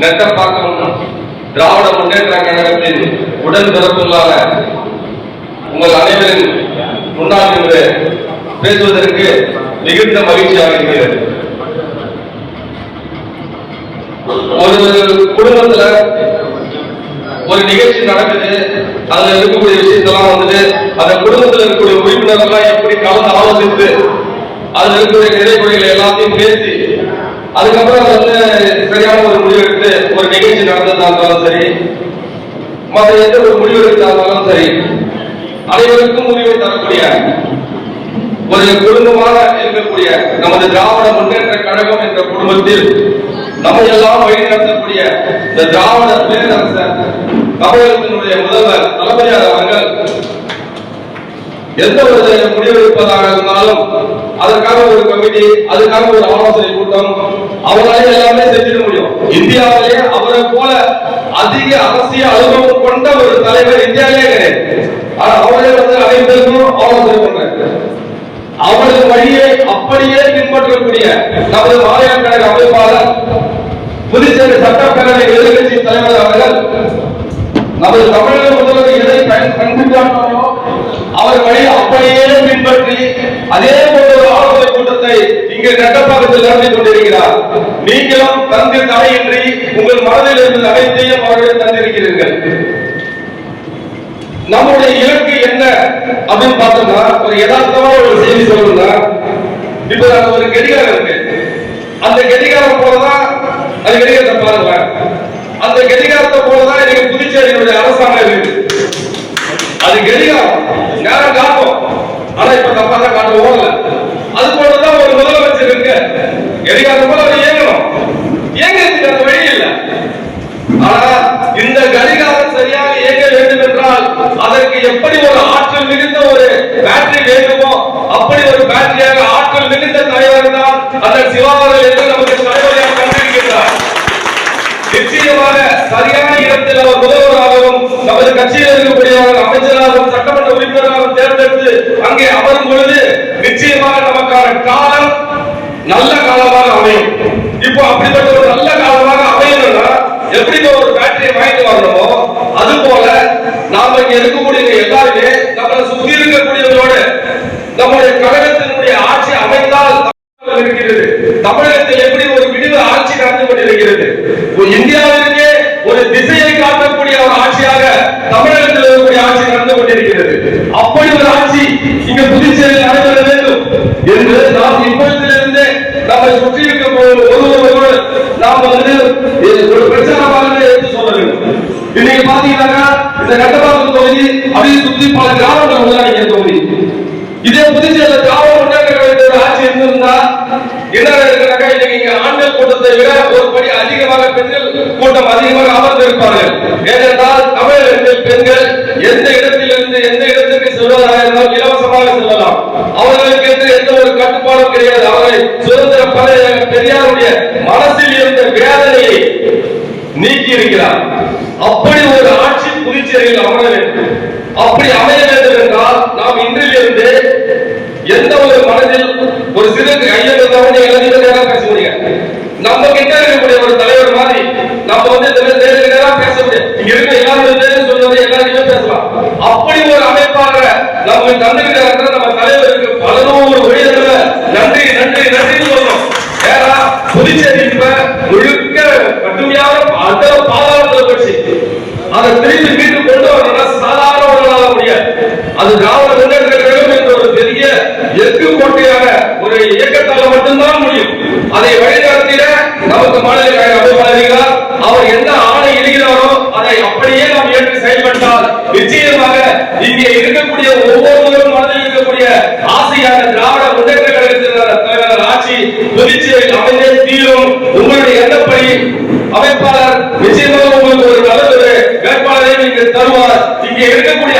நெட்டப்பாக்கம் திராவிட முன்னேற்ற கழகத்தின் உடன் பிறப்புகளான உங்கள் அனைவரின் முன்னால் நின்று பேசுவதற்கு மிகுந்த மகிழ்ச்சியாக இருக்கிறது ஒரு குடும்பத்துல ஒரு நிகழ்ச்சி நடக்குது அதுல இருக்கக்கூடிய விஷயத்தெல்லாம் வந்துட்டு அந்த குடும்பத்துல இருக்கக்கூடிய உறுப்பினர்கள் எப்படி கலந்து ஆலோசித்து அதுல இருக்கக்கூடிய நிறைய எல்லாத்தையும் பேசி அதுக்கப்புறம் வந்து சரியான ஒரு முடிவு எடுத்து ஒரு நிகழ்ச்சி நடந்ததா இருந்தாலும் சரி அதை எந்த ஒரு முடிவு இருந்தாலும் சரி அனைவருக்கும் முடிவை தரக்கூடிய ஒரு குடும்பமாக இருக்கக்கூடிய நமது திராவிட முன்னேற்ற கழகம் என்ற குடும்பத்தில் நம்மை எல்லாம் வழிநடத்தக்கூடிய இந்த திராவிட பேரரசர் தமிழகத்தினுடைய முதல்வர் தளபதியார் அவர்கள் எந்த ஒரு முடிவெடுப்பதாக இருந்தாலும் அதற்காக ஒரு கமிட்டி அதுக்காக ஒரு ஆலோசனை கூட்டம் அவராலே எல்லாமே செஞ்சிட முடியும். இந்தியாவிலேயே அவரை போல அதிக அரசிய அனுபவம் கொண்ட ஒரு தலைவர் இந்தியாவிலே கிடையாது. ஆனா அவரே வந்து அனைவருக்கும் அவரது வழியை அப்படியே பின்பற்றக்கூடிய நமது மாநில கழக அமைப்பாளர் புதுச்சேரி சட்டப்பேரவை எதிர்கட்சி தலைவர் அவர்கள் நமது தமிழக முதல்வர் எதை கண்- அவர் வழி அப்படியே பின்பற்றி அதே போன்ற ஒரு ஆலோசனை கூட்டத்தை இங்கே நெட்டப்பாக்கத்தில் நடத்தி கொண்டிருக்கிறார். நீங்களும் தந்தி தடையின்றி உங்கள் மனதில் இருந்த அனைத்தையும் அவர்கள் தந்திருக்கிறீர்கள். நம்முடைய இலக்கு என்ன அப்படின்னு பார்த்தோம்னா ஒரு யதார்த்தமான ஒரு செய்தி சொல்லணும்னா இப்ப நாங்க ஒரு கடிகாரம் இருக்கு. அந்த கடிகாரம் போலதான் அது கடிகாரத்தை பாருங்க. அந்த கடிகாரத்தை போலதான் எனக்கு புதுச்சேரியினுடைய அரசாங்கம் இருக்கு. அது கடிகாரம். நேரம் காட்டும் ஆனா இப்ப தப்பா தான் காட்டுவோம் ஓடல அது போலதான் ஒரு முதலமைச்சர் இருக்கு கடிகாரம் போல அவர் இயங்கணும்? இயங்கிறதுக்கு அந்த வழி இல்லை. ஆனா இந்த கடிகாரம் சரியாக இயங்க வேண்டும் என்றால் அதற்கு எப்படி ஒரு ஆற்றல் மிகுந்த ஒரு பேட்டரி வேண்டுமோ அப்படி ஒரு பேட்டரியாக ஆற்றல் மிகுந்த தலைவர் தான் அந்த சிவாவர்கள் என்று நமக்கு தலைவராக கண்டிருக்கிறார் நிச்சயமாக சரியான இடத்தில் அவர் முதல்வராகவும் நமது கட்சியில் இருக்கக்கூடியவர் அமைச்சராகவும் சட்டமன்ற உறுப்பினராகவும் தேர்ந்தெடுத்து அங்கே அமரும் பொழுது நிச்சயமாக நமக்கான காலம் நல்ல இப்போ அப்படிப்பட்ட ஒரு நல்ல காலமாக அமையணும்னா எப்படி ஒரு பேட்டரியை வாங்கிட்டு வரணுமோ அது போல நாம இங்க இருக்கக்கூடிய எல்லாருமே நம்மளை சுத்தி இருக்கக்கூடியவரோடு நம்முடைய கழகத்தினுடைய ஆட்சி அமைந்தால் இருக்கிறது. தமிழகத்தில் எப்படி ஒரு விடிவு ஆட்சி நடந்து கொண்டிருக்கிறது? இந்தியாவிற்கே ஒரு திசையை காட்டக்கூடிய ஒரு ஆட்சியாக தமிழகத்தில் இருக்கக்கூடிய ஆட்சி நடந்து கொண்டிருக்கிறது அப்படி ஒரு ஆட்சி இங்க புதுச்சேரியில் நடைபெற வேண்டும் என்று நாம் இப்பொழுதிலிருந்தே நம்மை சுற்றி இருக்க ஒருவரோடு நாம் வந்து இது ஒரு பிரச்சாரமாக எடுத்து சொல்ல வேண்டும் இன்னைக்கு பாத்தீங்கன்னாக்கா இந்த கட்டபாக்கம் தொகுதி அப்படியே பல கிராமங்கள் தொகுதி. இதே புதுச்சேரியில திராவிட முன்னேற்ற கழகத்தோட ஆட்சி இருந்திருந்தா என்ன இன்னைக்கு ஆண்கள் கூட்டத்தை விட ஒரு படி அதிகமாக பெண்கள் கூட்டம் அதிகமாக அமர்ந்திருப்பார்கள். ஏனென்றால் தமிழகத்தில் பெண்கள் எந்த இடத்திலிருந்து எந்த இடத்துக்கு செல்வதாக இருந்தாலும் இலவசமாக செல்லலாம். அவர்களுக்கு என்று எந்த ஒரு கட்டுப்பாடும் கிடையாது. அவரை சுதந்திர பெரியாருடைய மனசில் இருந்த வேதனையை நீக்கி இருக்கிறார் அப்ப ஒரு அமர வேண்டும். அப்படி அமைய வேண்டும் என்றால் நாம் இன்றிலிருந்து எந்த ஒரு மனதில் ஒரு சிறு ஐயம் இருந்தாலும் எல்லாத்தையும் நேரா பேச முடியும் நம்ம கிட்ட இருக்கக்கூடிய ஒரு தலைவர் மாதிரி நம்ம வந்து இந்த மாதிரி நேருக்கு பேச முடியும் இங்க இருக்க எல்லாரும் நேரம் சொல்றது எல்லாருமே பேசலாம். அப்படி ஒரு அமைப்பாக நம்ம தந்துகிட்ட நம்ம தலைவருக்கு பல நூறு வழிகளை நன்றி நன்றி நன்றி சொல்லணும். ஏன்னா புதுச்சேரி இப்ப முழு மட்டும்தான் முடியும். அதை வழிநடத்திட நமக்கு மாநில அவர் எந்த ஆணை எழுகிறாரோ அதை அப்படியே நாம் ஏற்று செயல்பட்டால் நிச்சயமாக இங்கே இருக்கக்கூடிய ஒவ்வொருவரும் மனதில் இருக்கக்கூடிய ஆசையாக திராவிட முன்னேற்ற கழகத்தின் ஆட்சி புதுச்சேரியில் அமைந்தே தீரும். உங்களுடைய எண்ணப்படி அமைப்பாளர் நிச்சயமாக உங்களுக்கு ஒரு நல்ல ஒரு வேட்பாளரை நீங்கள் தருவார். இங்கே இருக்கக்கூடிய